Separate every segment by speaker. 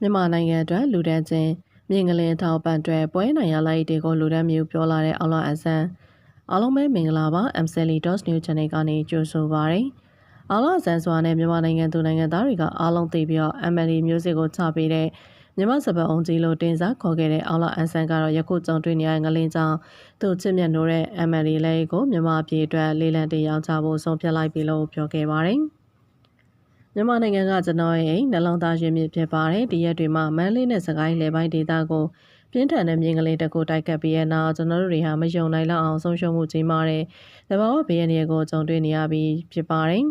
Speaker 1: မြန်မာနိုင်ငံအတွက်လူဒန်းချင်းမြင်ကလေးထောက်ပံ့အတွက်ပွဲနိုင်ရလိုက်တွေကိုလူဒန်းမျိုးပြောလာတဲ့အော်လာအဆန်အားလုံးပဲမင်္ဂလာပါ MCL.News Channel ကနေကြိုဆိုပါရစေ။အားလုံးအဆန်စွာနဲ့မြန်မာနိုင်ငံသူနိုင်ငံသားတွေကအားလုံးသိပြီးတော့ MLE Music ကိုချပေးတဲ့မြန်မာစပတ်အောင်ကြီးလို့တင်စားခေါ်ခဲ့တဲ့အော်လာအဆန်ကတော့ယခုကြုံတွေ့နေရတဲ့ငလင်းကြောင့်သူချစ်မြတ်နိုးတဲ့ MLE လေးကိုမြန်မာပြည်အတွက်လေးလံတင်ရောက်ကြဖို့ဆုံးဖြတ်လိုက်ပြီလို့ပြောခဲ့ပါတယ်။ မြန်မာနိုင်ငံကကျွန်တော်ရဲ့နှလုံးသားရင်းမြစ်ဖြစ်ပါတယ်ဒီရက်တွေမှာမန်းလေးနဲ့စကိုင်းလေပိုင်းဒေသကိုပြင်းထန်တဲ့မြင်းကလေးတစ်ခုတိုက်ခတ်ပြီးတဲ့နောက်ကျွန်တော်တို့တွေဟာမယုံနိုင်လောက်အောင်ဆုံးရှုံးမှုကြီးမားတဲ့တဘာဝဘေးရန်တွေကိုကြုံတွေ့နေရပြီးဖြစ်ပါတယ်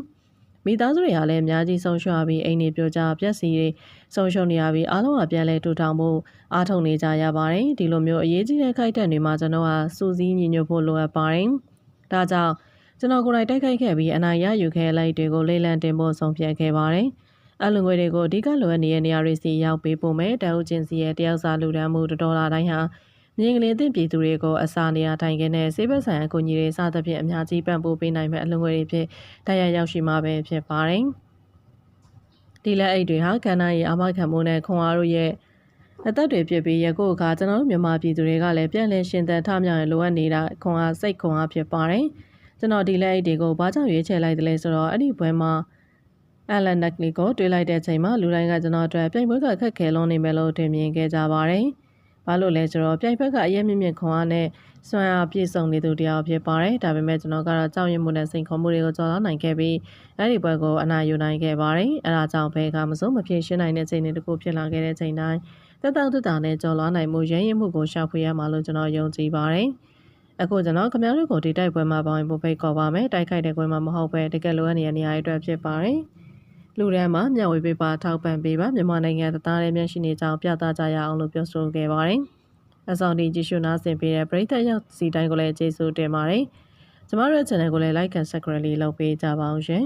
Speaker 1: မိသားစုတွေဟာလည်းအများကြီးဆုံးရှုံးရပြီးအိမ်တွေပြိုကျပျက်စီးတွေဆုံးရှုံးနေရပြီးအားလုံးကပြန်လဲထူထောင်မှုအားထုတ်နေကြရပါတယ်ဒီလိုမျိုးအရေးကြီးတဲ့ခိုက်တက်တွေမှာကျွန်တော်ဟာစူးစီးညီညွတ်ဖို့လိုအပ်ပါတယ်ဒါကြောင့် ကျွန်တော်ကိုယ်တိုင်တိုက်ခိုက်ခဲ့ပြီးအနိုင်ရယူခဲ့လိုက်တွေကိုလေးလံတင်ဖို့ဆုံးဖြတ်ခဲ့ပါတယ်။အလုံငွေတွေကိုအဓိကလိုအပ်နေတဲ့နေရာတွေစီရောက်ပေးဖို့မယ်တအုပ်ချင်းစီရဲ့တယောက်စာလူဒန်းမှုတဒေါ်လာတိုင်းဟာမြင်းကလေးတင်ပြည်သူတွေကိုအစာနေရာထိုင်ခင်းနဲ့ဆေးဘက်ဆိုင်အကူအညီတွေစသဖြင့်အများကြီးပံ့ပိုးပေးနိုင်မဲ့အလုံငွေတွေဖြစ်တရားရောက်ရှိမှာပဲဖြစ်ပါတယ်။ဒီလက်အိတ်တွေဟာကန္နာရဲ့အာမခံမှုနဲ့ခွန်အားတို့ရဲ့အသက်တွေဖြစ်ပြီးရကုအခါကျွန်တော်တို့မြန်မာပြည်သူတွေကလည်းပြန်လည်ရှင်သန်ထမြောင်ရလိုအပ်နေတာခွန်အားစိတ်ခွန်အားဖြစ်ပါတယ်။ ကျွန်တော်ဒီလက်အိတ်တွေကိုဘာကြောင့်ရွေးချယ်လိုက်တယ်လဲဆိုတော့အဲ့ဒီဘွဲမှာအလန်နက်လီကိုတွေးလိုက်တဲ့ချိန်မှာလူတိုင်းကကျွန်တော်အတွက်ပြိုင်ပွဲကခက်ခဲလုံးနေမယ်လို့ထင်မြင်ခဲ့ကြပါတယ်။ဘာလို့လဲဆိုတော့ပြိုင်ဘက်ကအရက်မြင့်မြင့်ခွန်အားနဲ့စွမ်းအားပြည့်စုံနေသူတယောက်ဖြစ်ပါတယ်။ဒါပေမဲ့ကျွန်တော်ကတော့ကြောက်ရွံ့မှုနဲ့စိန်ခေါ်မှုတွေကိုကျော်လွှားနိုင်ခဲ့ပြီးအဲ့ဒီပွဲကိုအနာယူနိုင်ခဲ့ပါတယ်။အဲဒါကြောင့်ဘဲကမစိုးမဖြစ်ရှင်းနိုင်တဲ့ချိန်တွေတခုဖြစ်လာခဲ့တဲ့ချိန်တိုင်းတက်တောက်တက်တာနဲ့ကြော်လွှားနိုင်မှုရင်းရမှုကိုရှာဖွေရမှာလို့ကျွန်တော်ယုံကြည်ပါတယ်။ အခုကျွန်တော်ခမရတို့ကိုဒီတိုက်ပွဲမှာပါဝင်ဖို့ဖိတ်ခေါ်ပါမယ်တိုက်ခိုက်တဲ့ပွဲမှာမဟုတ်ပဲတကယ်လိုအပ်နေတဲ့နေရာတွေအတွက်ဖြစ်ပါတယ်လူတန်းမှာမျှဝေပေးပါထောက်ပံ့ပေးပါမြန်မာနိုင်ငံသားတွေမျက်ရှိနေကြောင်းပြသကြရအောင်လို့ပြောဆိုခဲ့ပါတယ်အဆောင်ဒီကြည့်ရှုနားဆင်ပေးတဲ့ပရိသတ်ရောက်စီတိုင်းကိုလည်းကျေးဇူးတင်ပါတယ်ကျမတို့ရဲ့ channel ကိုလည်း like and subscribe လေးလုပ်ပေးကြပါအောင်ရှင်